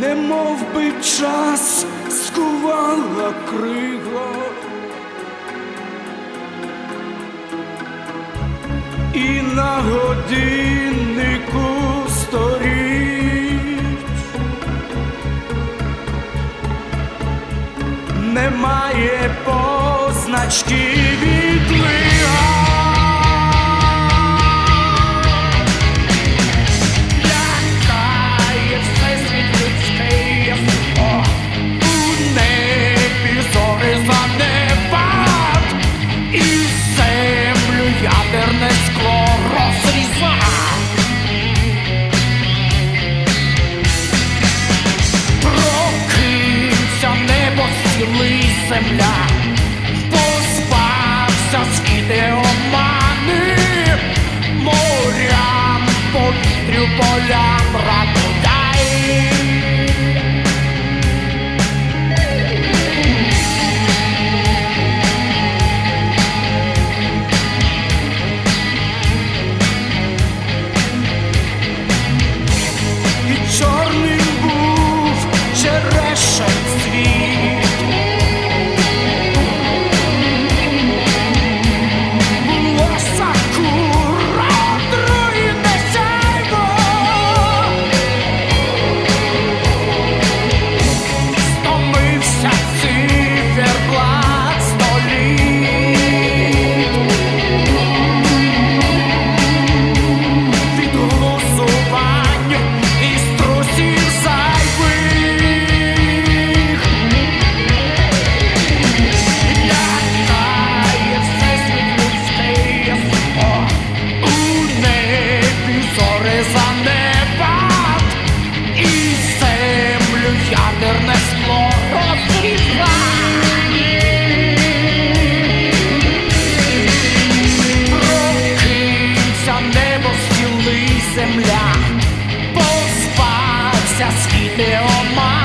не мов би час скувала крига і на годиннику сторіть немає позначки від земля, поспався з омани, морям повітрю поля. just keep me on my